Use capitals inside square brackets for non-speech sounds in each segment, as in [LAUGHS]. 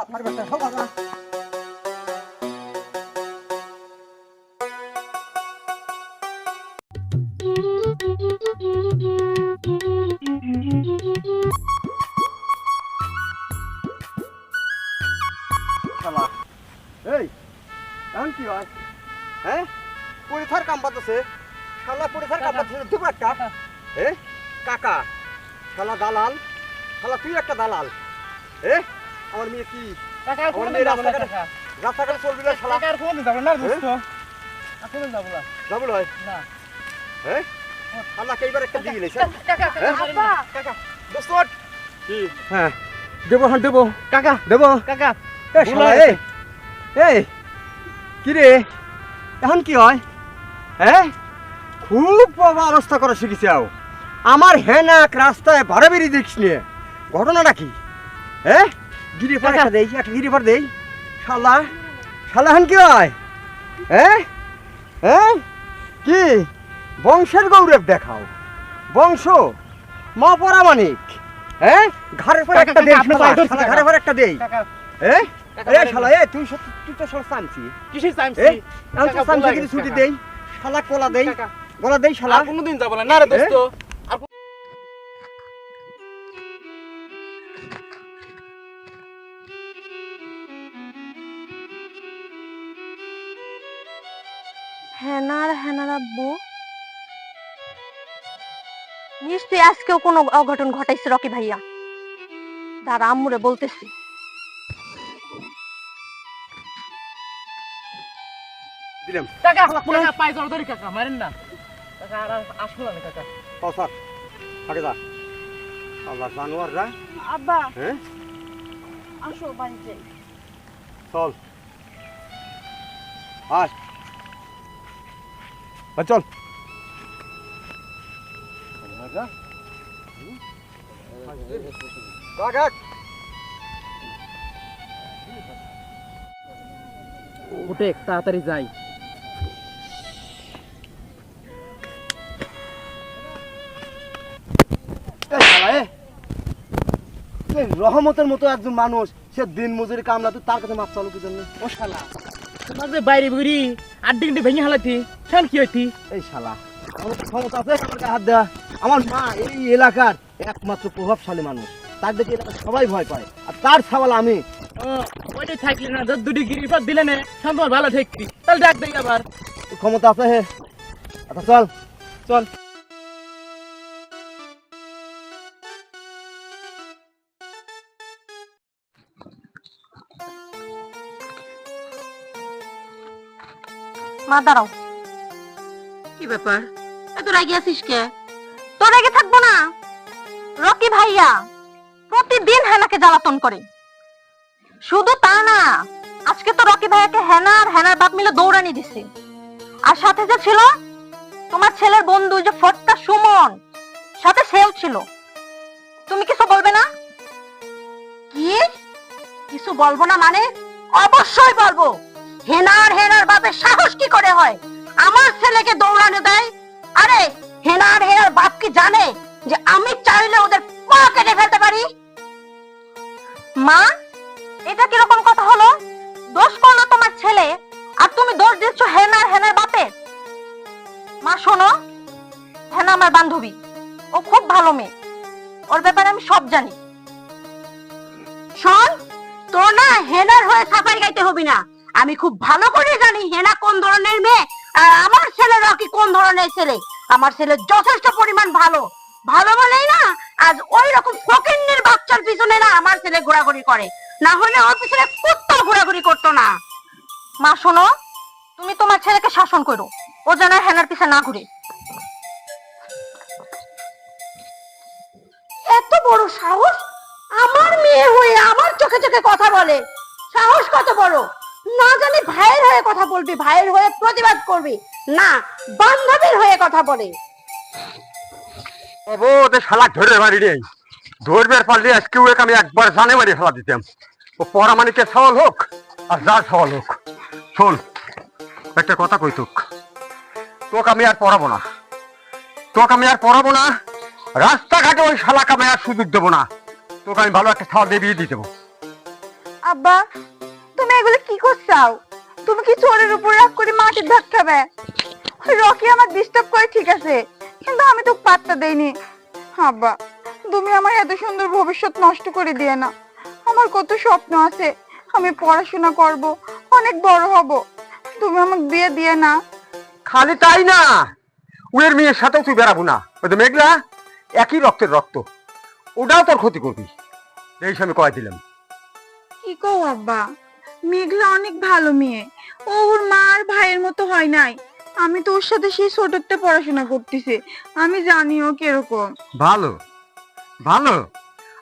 আমার বেটা সব দাঁড়া দালাল? শালা তুই একটা দালাল। এ আমার মেয়ে কি? রাস্তাঘাটে রাস্তাঘাটে চলবি না শালা। যাব না দোস্ত কোন যাব না। যাব লয় না। হ্যাঁ একটা দিয়ে দোস্ত কি? হ্যাঁ। দেবো হ্যাঁ দেবো। কাকা দেবো। কাকা এ শালা এই এই কি রে? এখন কি হয়? হ্যাঁ খুব বাবা অবস্থা করা শিখেছি আও। আমার হেনাক রাস্তায় ভাড়া বেরিয়ে দেখিস নিয়ে ঘটনাটা কি? হ্যাঁ গিরি পর একটা দেই একটা গিরি পর দেই। শালা শালা এখন কি হয়? হ্যাঁ হ্যাঁ কি? বংশের গৌরব দেখাও। বংশ মা পরামানিক হ্যাঁ ঘরের পর একটা দেই শালা। ঘরের পর একটা দেই। হ্যাঁ বলেন শালা এ তুই তুই তো সামছি। কিসের এ? এখন তো সামছি কিছু ছুটি দেই। শালা কোলা দেই। গলা দেই শালা। আর কোনদিন যাব না। রে দোস্ত। আর হেনার হেনার আব্বু নিশ্চয়ই আজকেও কোনো অঘটন ঘটাইছে রকি ভাইয়া। দাঁড়া আম্মুরে বলতেছি। দিলাম। কাকা কাকা পাই জড় ধরি কাকা মারেন না। কাকা আর আসলো না কাকা। পাও স্যার। আগে যা। আল্লাহ জানোয়াররা? আব্বা। হ্যাঁ? আসো বাড়িতে। চল। আয়। আয়, চল। কাক, কাক। উঠে তাড়াতাড়ি যাই। রহমতের মতো একজন মানুষ সে দিন মজুরি কামলা তুই তার কাছে মাপ চালু কি জন্য? ও শালা তোমার যে বাইরে বুড়ি আড্ডি গন্ডি ভেঙে হালাতি। শান কি হইতি? এই শালা ক্ষমতা আছে হাত দেওয়া আমার মা এই এলাকার একমাত্র প্রভাবশালী মানুষ। তার দেখে এলাকার সবাই ভয় পায়। আর তার সওয়াল আমি। ওইটাই থাকলি না যত দুটি গিরি দিলে না শান্ত ভালো থাকতি। তাহলে ডাক দেই আবার। ক্ষমতা আছে হে। আচ্ছা চল। চল। মা দাঁড়াও। কি ব্যাপার? এত রাগি আছিস কে? তোর রেগে থাকব না। রকি ভাইয়া, প্রতিদিন হেনাকে জ্বালাতন করে। শুধু তা না, আজকে তো রকি ভাইয়াকে হেনা আর হেনার বাপ মিলে দৌড়ানি দিছে। আর সাথে যে ছিল, তোমার ছেলের বন্ধু যে ফটকা সুমন, সাথে সেও ছিল। তুমি কিছু বলবে না? কি? কিছু বলব না মানে? অবশ্যই বলব। হেনার হেনার বাপের সাহস কি করে হয়? আমার ছেলেকে দৌড়ানো দেয়? আরে হেনার হেনার বাপ কি জানে যে আমি চাইলে ওদের পা কেটে ফেলতে পারি? মা, এটা কীরকম কথা হলো? দোষ করল তোমার ছেলে। আর তুমি দোষ দিচ্ছ হেনার হেনার বাপে মা, শোনো। হেনা আমার বান্ধবী। ও খুব ভালো মেয়ে। ওর ব্যাপারে আমি সব জানি। শোন, তোর না হেনার হয়ে সাফারি গাইতে হবি না। আমি খুব ভালো করে জানি হেনা কোন ধরনের মেয়ে। আর আমার ছেলে রকি কোন ধরনের ছেলে? আমার ছেলে যথেষ্ট পরিমাণ ভালো। ভালো বলেই না, আজ ওই রকম ফকিন্নির বাচ্চার পিছনে না আমার ছেলে ঘোরাঘুরি করে। না হলে ওর পিছনে কুত্তা ঘোরাঘুরি করতো না। মা, শোনো, তুমি তোমার ছেলেকে শাসন করো। ও যেন হেনার পিছে না ঘুরে। এত বড় সাহস? আমার মেয়ে হয়ে আমার চোখে চোখে কথা বলে। সাহস কত বড়? না জানি ভাইয়ের হয়ে কথা বলবি ভাইয়ের হয়ে প্রতিবাদ করবি। না বান্ধবীর হয়ে কথা বলে। ও ওতে শালা ধরে মারি রে। ধরবার পারলে আজকে ওকে আমি একবার জানে মারি ফেলা দিতাম। ও পরামানিকের সওয়াল হোক আর যার সওয়াল হোক। শোন একটা কথা কই তোক। তোকে আমি আর পড়াবো না। তোকে আমি আর পড়াবো না। রাস্তাঘাটে ওই শালা কামায় আর সুযোগ দেবো না। তোকে আমি ভালো একটা খাওয়া দিয়ে দিয়ে দেবো। আব্বা তুমি এগুলো কি করছাও? তুমি কি চোরের উপর রাগ করে মাটির ধাক খাবে? রকি আমার ডিস্টার্ব করে ঠিক আছে। কিন্তু আমি তো পাত্তা দেইনি। আব্বা তুমি আমার এত সুন্দর ভবিষ্যৎ নষ্ট করে দিয়ে না। আমার কত স্বপ্ন আছে। আমি পড়াশোনা করব অনেক বড় হব। তুমি আমাকে বিয়ে দিয়ে না। খালি তাই না। উয়ের মেয়ের সাথেও তুই বেরাবো না। ওই তো মেঘলা একই রক্তের রক্ত। ওটাও তোর ক্ষতি করবি। এই আমি কয় দিলাম। কি কও আব্বা মেঘলা অনেক ভালো মেয়ে। ও ওর মা আর ভাইয়ের মতো হয় নাই। আমি তো ওর সাথে সেই ছোটতে পড়াশোনা করতেছি। আমি জানি ও কীরকম। ভালো। ভালো।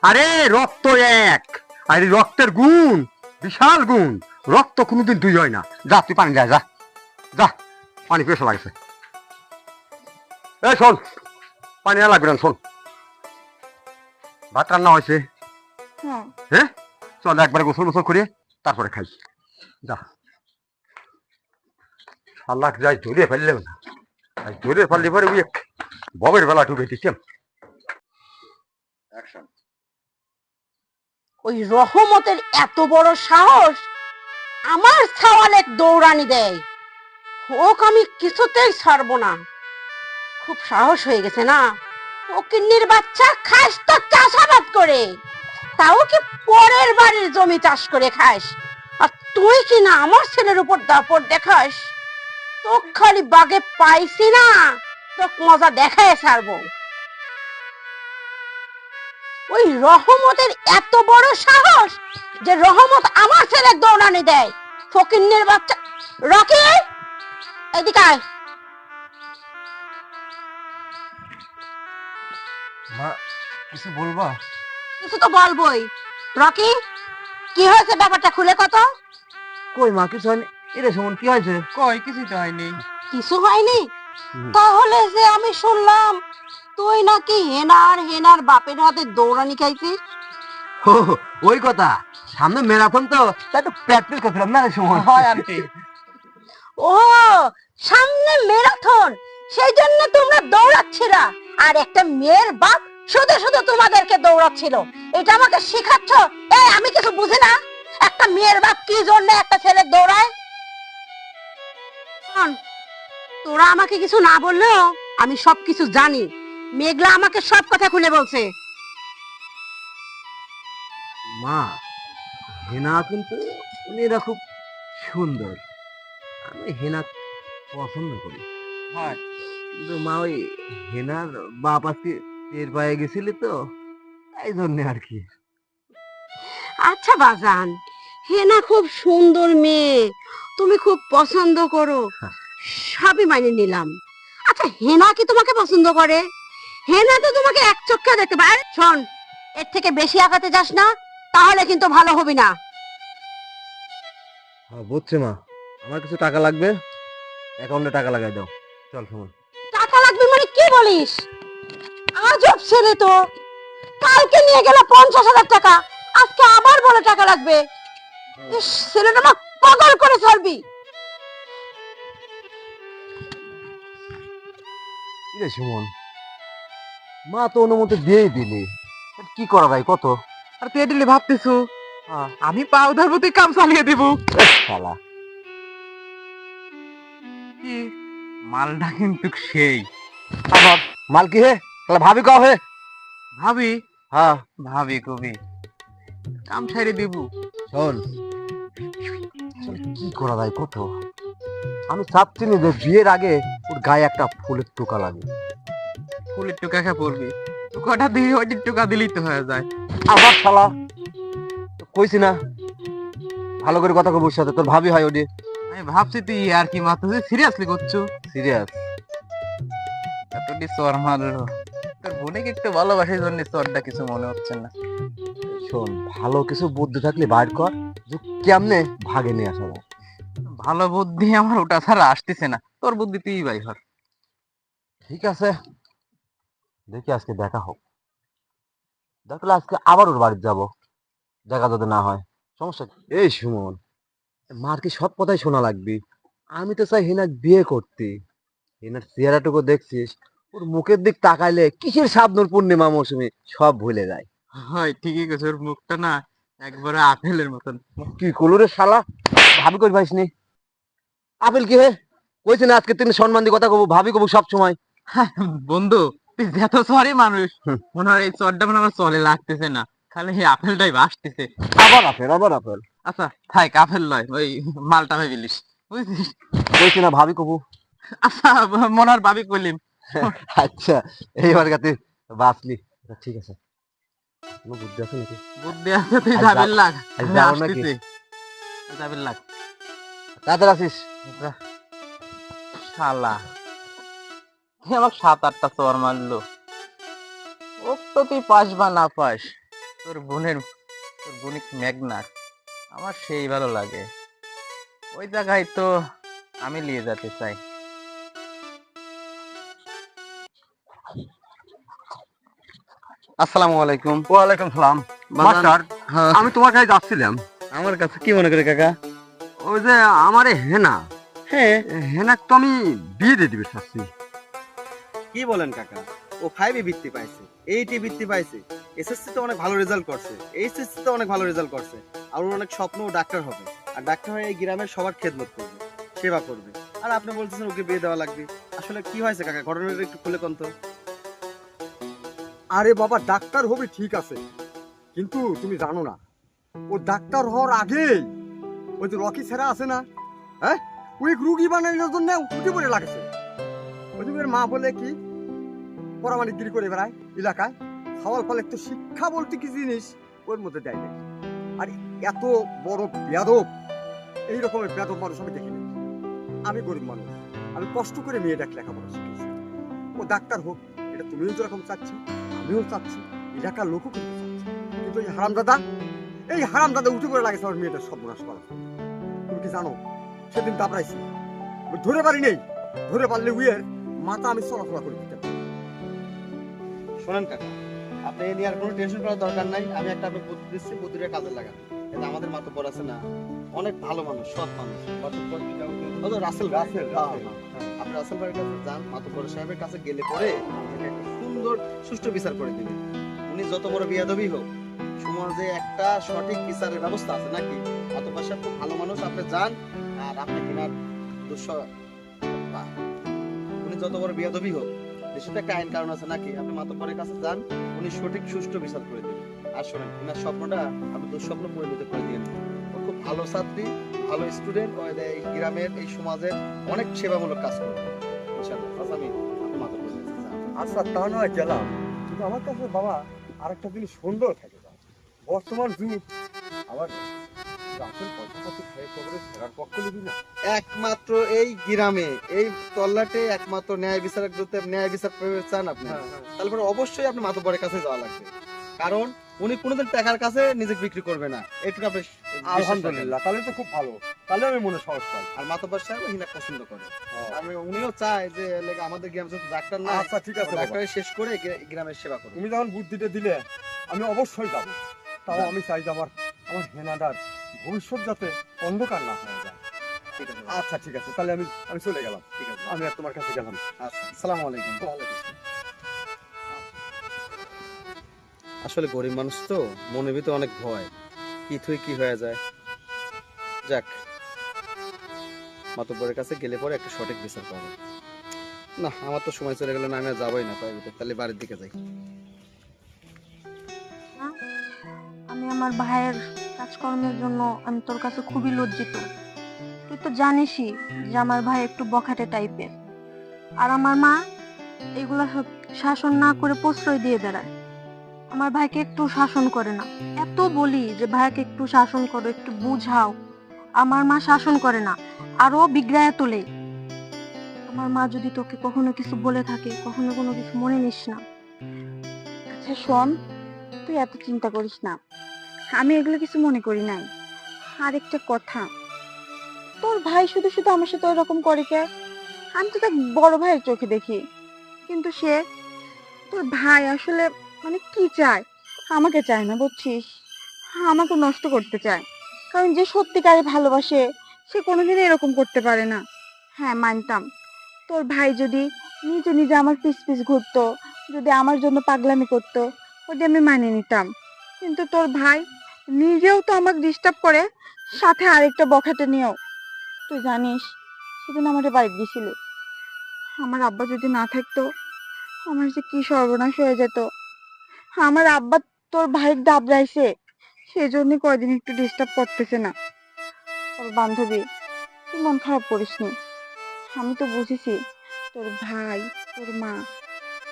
আরে রক্ত এক। আরে রক্তের গুণ। বিশাল গুণ। রক্ত কোনোদিন দুই হয় না। যা তুই পানি যা যা। যা পানি পেশা লাগছে এই শোন। পানি আর লাগবে না শোন। ভাত রান্না হয়েছে। হ্যাঁ হ্যাঁ? চল একবার গোসল গোসল করিয়ে তারপরে খাই। যা। আল্লাহ যাই জড়িয়ে ফেললে না আর জড়িয়ে ফেললে পরে ওই ববের বেলা ডুবে দিচ্ছেন ওই রহমতের এত বড় সাহস আমার ছাওয়ালে দৌড়ানি দেয়। ওকে আমি কিছুতেই ছাড়বো না। খুব সাহস হয়ে গেছে না? ও কিন্নির বাচ্চা খাস তো চাষাবাদ করে। তাও কি পরের বাড়ির জমি চাষ করে খাস? আর তুই কি না আমার ছেলের উপর দাপট দেখাস? তো খালি বাগে পাইছি না তো মজা দেখায় ছাড়বো। ওই রহমতের এত বড় সাহস যে রহমত আমার ছেলে দৌড়ানি দেয়। ফকিন্নের বাচ্চা, রকি, এদিকে আয়। মা, কিছু বলবা? কিছু তো বলবোই। রকি কি হয়েছে ব্যাপারটা খুলে কত? কই মা কিছু হয়নি। এরে সুমন কি হয়েছে? কই কিছুই তো হয়নি। কিছু হয়নি? তাহলে যে আমি শুনলাম তুই নাকি হেনার হেনার বাপের হাতে দৌড়ানি খাইছিস? ওই কথা। সামনে ম্যারাথন তো তাই তো প্র্যাকটিস করছিলাম না রে সুমন? হয় আন্টি। ও সামনে ম্যারাথন সেই জন্য তোমরা দৌড়াচ্ছিলা। আর একটা মেয়ের বাপ শুধু শুধু তোমাদেরকে দৌড়াচ্ছিল। এটা আমাকে শেখাচ্ছ? এই আমি কিছু বুঝি না? একটা মেয়ের বাপ কি জন্য একটা ছেলে দৌড়ায়? তোরা আমাকে কিছু না বললেও আমি সব কিছু জানি। মেঘলা আমাকে সব কথা খুলে বলছে। মা হেনা কিন্তু মেয়েরা খুব সুন্দর। আমি হেনা পছন্দ করি। হয়। কিন্তু মা ওই হেনার বাপ আজকে টের পায়ে গেছিলি তো তাই জন্যে আর কি। আচ্ছা বাজান হেনা খুব সুন্দর মেয়ে তুমি খুব পছন্দ করো সবই মানে নিলাম। আচ্ছা হেনা কি তোমাকে পছন্দ করে? হেনা তো তোমাকে এক চক্ষে দেখতে পায়। শোন এর থেকে বেশি আগাতে যাস না তাহলে কিন্তু ভালো হবে না। হ্যাঁ বুঝছি মা। আমার কিছু টাকা লাগবে? অ্যাকাউন্টে টাকা লাগাই দাও। চল সুমন। টাকা লাগবে মানে কি বলিস? আজব ছেলে তো। কালকে নিয়ে গেল পঞ্চাশ হাজার টাকা আজকে আবার বলে টাকা লাগবে। ছেলেটা না পাগল করে রে সুমন? মা তো অনুমতি দিয়েই দিলি। কি করা যায় কত? আর তুই এডিলে ভাবতেছু হ্যাঁ। আমি পাও ধরবো তুই কাম চালিয়ে দিব। শালা। কি? মালটা কিন্তু সেই। আবার মাল কি হে? তাহলে ভাবি কাও হে ভাবি? হ্যাঁ। ভাবি কবি? কাম ছাইরে দিব। শোন। কি করা যায় কত? আমি চাচ্ছি না যে বিয়ের আগে ওর গায়ে একটা ফুলের টোকা লাগে ফুলের টুকা খা পড়বি কটা দিয়ে ওই টোকা দিলেই তো হয়ে যায়। আবার শালা কইছি না ভালো করে কথা কব সাথে তোর ভাবি হয় ওটি? আমি ভাবছি তুই আর কি মাত্র সিরিয়াসলি করছ? সিরিয়াস এতটি চর মারলো বোনকে একটু ভালোবাসার জন্য চরটা কিছু মনে হচ্ছে না? শোন ভালো কিছু বুদ্ধি থাকলে বাইর কর যে কেমনে ভাগে নিয়ে আসা যায়। ভালো বুদ্ধি আমার ওটা ছাড়া আসতেছে না। তোর বুদ্ধি তুই বাই হর ঠিক আছে। দেখি আজকে দেখা হোক। দেখলে আজকে আবার ওর বাড়ি যাব। দেখা যদি না হয়। সমস্যা কি? এই সুমন মার কি সব কথাই শোনা লাগবে? আমি তো চাই হেনার বিয়ে করতে। হেনার চেহারাটুকু দেখছিস ওর মুখের দিক তাকাইলে কিসের সাবনুর পূর্ণিমা মৌসুমে? সব ভুলে যায়। হয় ঠিকই গেছে ওর মুখটা না একবারে আপেলের মতন। কি কলুরে শালা ভাবি কই পাইস নি? আপেল কি হে? কইছে না আজকে তিনি সম্মান দিয়ে কথা কব ভাবি কব সব সময়। বন্ধু তুই যত সরি মানুষ। মনে হয় এই চরটা মনে আমার চলে লাগতেছে না। খালি এই আপেলটাই বাসতেছে। আবার আপেল আবার আপেল। আচ্ছা থাক আপেল লয় ওই মালটা ভেবিলিস বুঝছিস? কইছে না ভাবি কব। আচ্ছা মনার ভাবি কইলিম। [LAUGHS] আচ্ছা এইবার গাতে বাঁচলি আচ্ছা, ঠিক আছে। বুদ্ধি আছে নাকি? বুদ্ধি আছে তুই আজ যাবেন লাগ। নাকি? যাবেন লাগ। তাড়াতাড়ি আসিস। শালা। আমাকে সাত আটটা চর মারলো। ও তো তুই পাস বা না পাস তোর বোনের তোর বোনিক ম্যাগনার আমার সেই ভালো লাগে। ওই জায়গায় তো আমি নিয়ে যেতে চাই। আসসালামু আলাইকুম। ওয়ালাইকুম সালাম। মাস্টার হ্যাঁ, আমি তোমার কাছে যাচ্ছিলাম। আমার কাছে কি মনে করে কাকা? ওই যে আমারে হেনা। হ্যাঁ। হেনাক তো আমি বিয়ে দিয়ে দিবে চাচ্ছি। কি বলেন কাকা? ও ফাইভে বৃত্তি পাইছে এইটে বৃত্তি পাইছে। এসএসসি তে অনেক ভালো রেজাল্ট করছে। এইচএসসি তে অনেক ভালো রেজাল্ট করছে। আর ওর অনেক স্বপ্ন ডাক্তার হবে। আর ডাক্তার হয়ে এই গ্রামের সবার খেদমত করবে সেবা করবে। আর আপনি বলতেছেন ওকে বিয়ে দেওয়া লাগবে। আসলে কি হয়েছে কাকা? ঘটনাটা একটু খুলে কোন তো। আরে বাবা, ডাক্তার হবে ঠিক আছে। কিন্তু তুমি জানো না, ও ডাক্তার হওয়ার আগেই ওই যে রকি ছেড়া আছে না হ্যাঁ? ওই রুগী বানানোর জন্য উঠে পড়ে লাগছে। ওই মা বলে কি পরামানিকগিরি করে বেড়ায় এলাকায়। খাওয়ার ফলে একটু শিক্ষা বলতে কি জিনিস, ওর মধ্যে দেয় নাই। আর এত বড় বেয়াদব, এই রকমের বেয়াদব মানুষ আমি দেখিনি আমি গরিব মানুষ, আমি কষ্ট করে মেয়েটাকে লেখাপড়া শিখেছি ও ডাক্তার হোক, এটা তুমিও যেরকম চাচ্ছি। আমিও চাচ্ছি এলাকার লোকও কিন্তু চাচ্ছে। কিন্তু এই হারাম দাদা এই হারাম দাদা উঠে পড়ে লাগেছে আমার মেয়েটা সর্বনাশ করা তুমি কি জানো সেদিন দাবড়াইছি ধরে পারি নেই ধরে পারলে উইয়ের মাথা আমি চলাচলা করে দিতাম। শোনেন কাকা আপনি এ নিয়ে আর কোনো টেনশন করার দরকার নাই আমি একটা আপনাকে বুদ্ধি দিচ্ছি বুদ্ধিটা কাজে লাগান। এটা আমাদের মাতো বড় আছে না অনেক ভালো মানুষ সৎ মানুষ রাসেল। রাসেল। আপনি রাসেল ভাইয়ের কাছে যান মাতব্বর সাহেবের কাছে গেলে পরে সুন্দর, সুষ্ঠু বিচার করে দিবেন উনি যত বড় বিয়াদবি হোক, সমাজে একটা সঠিক বিচারের ব্যবস্থা আছে নাকি? মাতব্বর সাহেব খুব ভালো মানুষ, আপনি যান, আর আপনি কিনার উনি যত বড় বিয়াদবি হোক দেশে একটা আইন কারণ আছে নাকি? আপনি মাতব্বরের কাছে যান, উনি সঠিক, সুষ্ঠু বিচার করে আর শোনেন স্বপ্নটা দুঃস্বপ্ন পরিণত করে ও খুব ভালো ছাত্রী, ভালো স্টুডেন্ট গ্রামের, এই সমাজের অনেক সেবামূলক কাজ করবে আমি আচ্ছা তা নয় গেলাম। কিন্তু আমার কাছে বাবা আর একটা জিনিস সুন্দর থাকে বর্তমান যুগ আবার একমাত্র এই গ্রামে এই তল্লাটে একমাত্র ন্যায় বিচারক যদি ন্যায় বিচার চান আপনি। তারপরে অবশ্যই আপনি মাতব্বরের কাছে যাওয়া লাগবে। কারণ উনি কোনোদিন টাকার কাছে নিজেকে বিক্রি করবে না। এটুকু আপনি আলহামদুলিল্লাহ তাহলে তো খুব ভালো। তাহলে আমি মনে সাহস পাই। আর মাতব্বর সাহেব হিনা পছন্দ করে। আর উনিও চায় যে লেগে আমাদের গ্রামে যত ডাক্তার না আচ্ছা ঠিক আছে বাবা। ডাক্তারের শেষ করে গ্রামের সেবা করবে তুমি যখন বুদ্ধিটা দিলে আমি অবশ্যই যাব। তাও আমি চাই যে আমার আমার হেনাদার ভবিষ্যৎ যাতে অন্ধকার না হয়ে যায়। আচ্ছা ঠিক আছে। তাহলে আমি আমি চলে গেলাম। ঠিক আছে। আমি আর তোমার কাছে গেলাম আচ্ছা। আসসালামু আলাইকুম। আসলে গরিব মানুষ তো, মনের ভিতরে অনেক ভয়। কি থুই কি হয়ে যায়। যাক, মাতব্বরের কাছে গেলে পরে একটা সঠিক বিচার পাবো। না, আমার তো সময় চলে গেল না, আমি যাবোই না তাই তাহলে বাড়ির দিকে যাই। আমি আমার ভাইয়ের কাজকর্মের জন্য, আমি তোর কাছে খুবই লজ্জিত। তুই তো জানিসই যে আমার ভাই একটু বখাটে টাইপের আর আমার মা, এগুলা শাসন না করে প্রশ্রয় দিয়ে বেড়ায়। আমার ভাইকে একটু শাসন করে না। এত বলি যে, ভাইকে একটু শাসন করো, একটু বুঝাও। আমার মা শাসন করে না, আরও বিগ্রায় তোলে। আমার মা যদি তোকে কখনো কিছু বলে থাকে, কখনো কোনো কিছু মনে নিস না। আচ্ছা শোন, তুই এত চিন্তা করিস না। আমি এগুলো কিছু মনে করি নাই। আর একটা কথা, তোর ভাই শুধু শুধু আমার সাথে ওরকম করে কে? আমি তো তার বড় ভাইয়ের চোখে দেখি। কিন্তু সে, তোর ভাই আসলে মানে কি চায়? আমাকে চায় না, বুঝছিস? আমাকে নষ্ট করতে চায়। কারণ যে সত্যিকারে ভালোবাসে, সে কোনোদিনই এরকম করতে পারে না। হ্যাঁ মানতাম। তোর ভাই যদি নিজে নিজে আমার পিস পিস ঘুরতো, যদি আমার জন্য পাগলামি করতো, ওটা আমি মানিয়ে নিতাম। কিন্তু তোর ভাই নিজেও তো আমাকে ডিস্টার্ব করে, সাথে আরেকটা বখাটে নিয়েও। তুই জানিস, সেদিন আমাদের বাড়ি গেছিল আমার আব্বা যদি না থাকতো, আমার যে কি সর্বনাশ হয়ে যেত। আমার আব্বা তোর ভাইয়ের দাবড়াইছে সেজন্য কয়দিন একটু ডিস্টার্ব করতেছে না। তোর বান্ধবী, তুই মন খারাপ করিস নি। আমি তো বুঝেছি তোর ভাই, তোর মা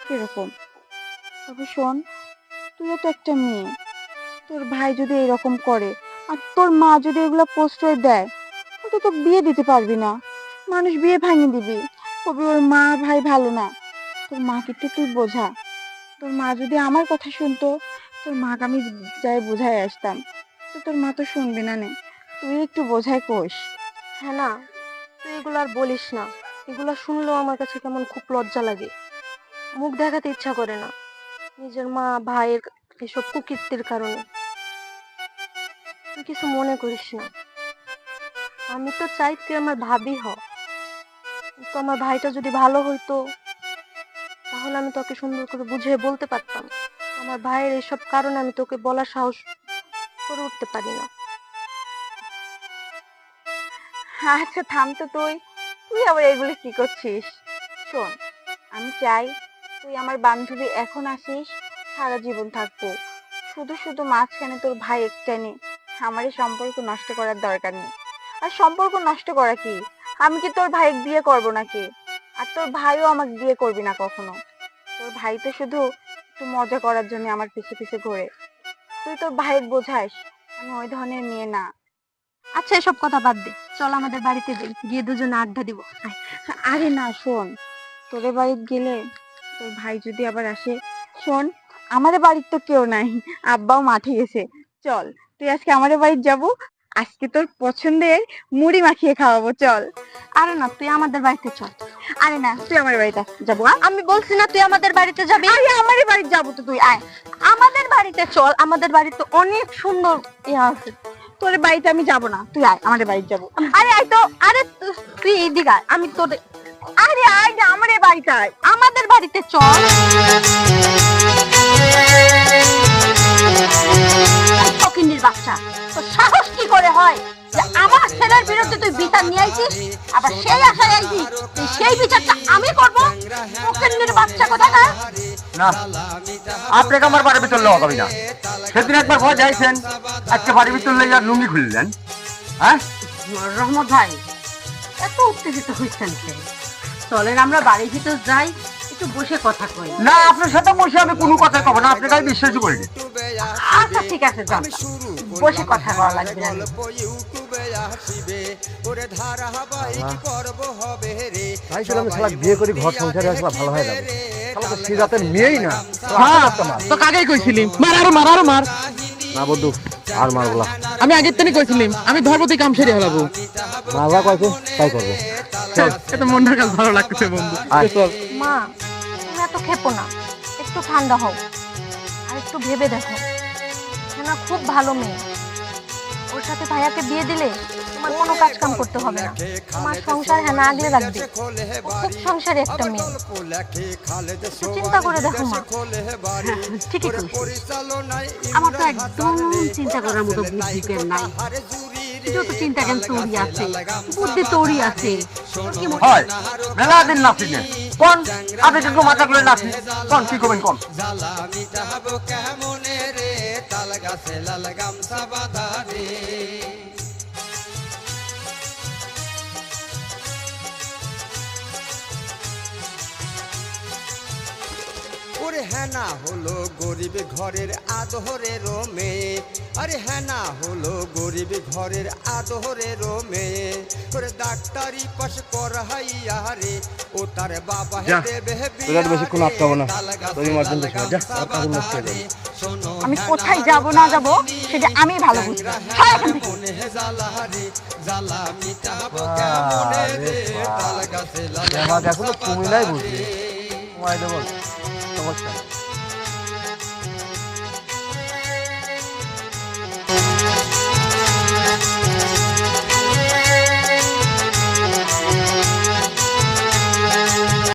কীরকম। তবে শোন, তুইও তো একটা মেয়ে। তোর ভাই যদি এরকম করে, আর তোর মা যদি এগুলো প্রশ্রয় দেয় তো তো বিয়ে দিতে পারবি না। মানুষ বিয়ে ভাঙিয়ে দিবি। কবি ওর মা ভাই ভালো না। তোর মাকে একটু তুই বোঝা। তোর মা যদি আমার কথা শুনতো, তোর মাকে আমি যাই বোঝাই আসতাম। তো তোর মা তো শুনবি না নে। তুই একটু বোঝাই কোষ হ্যাঁ না, তুই এগুলো আর বলিস না। এগুলো শুনলেও আমার কাছে কেমন খুব লজ্জা লাগে। মুখ দেখাতে ইচ্ছা করে না। নিজের মা, ভাইয়ের এসব কুকীর্তির কারণে। তুই কিছু মনে করিস না। আমি তো চাই তুই আমার ভাবি হ। তো আমার ভাইটা যদি ভালো হইতো তাহলে আমি তোকে সুন্দর করে বুঝিয়ে বলতে পারতাম। আমার ভাইয়ের এসব কারণে আমি তোকে বলার সাহস করে উঠতে পারি না আচ্ছা থাম তো তুই। তুই আবার এগুলো কি করছিস? শোন, আমি চাই তুই আমার বান্ধবী এখন আসিস, সারা জীবন থাকব শুধু শুধু মাঝখানে তোর ভাই একটানে আমার এই সম্পর্ক নষ্ট করার দরকার নেই। আর সম্পর্ক নষ্ট করা কি? আমি কি তোর ভাইকে বিয়ে করব নাকি? আর তোর ভাইও আমাকে বিয়ে করবি না কখনো। তোর ভাই তো শুধু একটু মজা করার জন্য আমার পিছে পিছে ঘোরে। তুই তোর ভাইকে বোঝাস, আমি ওই ধরনের মেয়ে না। আচ্ছা এসব কথা বাদ দে। চল আমাদের বাড়িতে যাই, গিয়ে দুজনে আড্ডা দিব। আরে না, শোন। তোদের বাড়িতে গেলে তোর ভাই যদি আবার আসে, শোন, আমাদের বাড়ির তো কেউ নাই, আব্বাও মাঠে গেছে। চল, তুই আজকে আমাদের বাড়িতে যাব আজকে তোর পছন্দের মুড়ি মাখিয়ে খাওয়াবো চল। আরে না তুই আমাদের বাড়িতে চল। আরে না তুই আমার বাড়িতে যাব আমি বলছি না তুই আমাদের বাড়িতে যাবি। আরে আমাদের বাড়িতে যাব তো তুই আয়। আমাদের বাড়িতে চল আমাদের বাড়িতে অনেক সুন্দর ইয়া আছে। তোর বাড়িতে আমি যাব না তুই আয় আমাদের বাড়িতে যাব। আরে আয় তো আরে তুই এইদিকে আয়, আমি তোর আরে আয় না আমাদের বাড়িতে আয়। আমাদের বাড়িতে চল। ফকিন্নির বাচ্চা তো সাহস কি করে হয় যে আমার ছেলের বিরুদ্ধে তুই বিচার নিয়ে আইছিস? আবার সেই আশায় আইছিস যে সেই বিচারটা আমি করব? ফকিন্নির বাচ্চা কোথাকার? না না আপনাকে আমার বাড়ির ভিতর লওয়া যাবে না। সেদিন একবার ভয় যাইছেন আজকে বাড়ির ভিতর লইয়া লুঙ্গি খুললেন। হ্যাঁ? রহমত ভাই এত উত্তেজিত হয়েছেন কেন? চলেন আমরা বাড়ির ভিতর যাই। একটু বসে কথা কই। না আপনার সাথে বসে আমি কোনো কথা কব না আপনাকে আমি বিশ্বাসই করি। আচ্ছা ঠিক আছে যান। বসে কথা বলা লাগবে না। বিয়ে করে ঘর সংসারে আসবা ভালো হয়ে যাবে তো সে জাতের মেয়েই না। তো কাকেই কইছিলি মার আরও মার আরও মার। না বন্ধু। আর মারবো না। আমি আগের তেনে কইছিলাম আমি ধর্মতে কাম সেরে হলাবো মারবা কইছে তাই করব। এত মনটা কাল ভালো লাগতেছে বন্ধু। মা তুমি এত খেপো না। একটু ঠান্ডা হও আর একটু ভেবে দেখো। হেনা খুব ভালো মেয়ে। ওর সাথে ভাইয়াকে বিয়ে দিলে তোমার কোনো কাজ কাম করতে হবে না। তোমার সংসার হেনা আগলে রাখবে। খুব সংসারে একটা মেয়ে। একটু চিন্তা করে দেখো মা। ঠিকই আমার তো একদম চিন্তা করার মতো বুদ্ধি নাই? যত চিন্তা জ্ঞান তোরই আছে? বুদ্ধি তোরই আছে। তোর কি হয়? মেলা দিন নাচি না কোন আপনি কিন্তু মাথা করে নাচি কোন? কি করবেন কোন? ওরে হ্যাঁ না হলো গরিব ঘরের আদহরের মেয়ে আরে হ্যাঁ না হলো গরিব ঘরের আদহরের মেয়ে ওরে ডাক্তারি পাশ করাইয়া রে ও তার বাবা দেবে বেশিক্ষণ আটকাবো না। আমি কোথায় যাব না যাব সেটা আমি ভালো সর এখান কুমিল্লাই বুঝলি তোমায় দেবো 我天